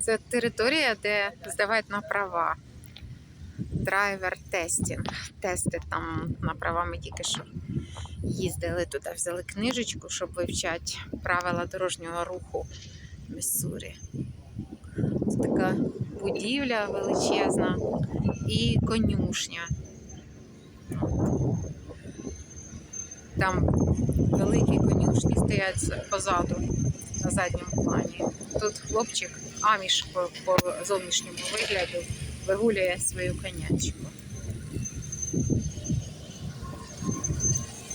Це територія, де здавають на права. Драйвер тестінг. Тести там на права ми тільки що їздили туди, взяли книжечку, щоб вивчати правила дорожнього руху Міссурі. Це така будівля величезна і конюшня. Там великі конюшні стоять позаду на задньому плані. Тут хлопчик аміш по, по зовнішньому вигляду вигулює свою конячку.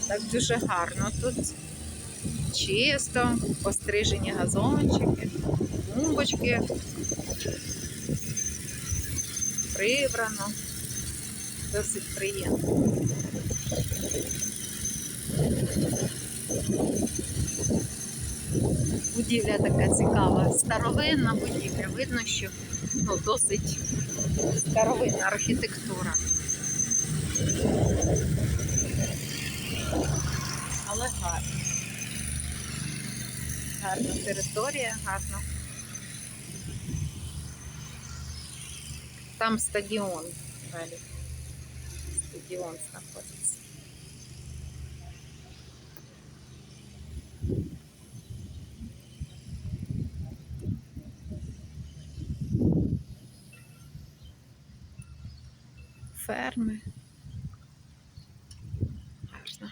Так дуже гарно тут. Чисто, пострижені газончики, клумбочки. Прибрано. Досить приємно. Будівля така цікава, старовинна будівля. Видно, що ну, досить старовинна архітектура. Але гарно. Гарна територія, гарно. Там стадіон далі. Стадіон знаходиться. Ферми. Гарно.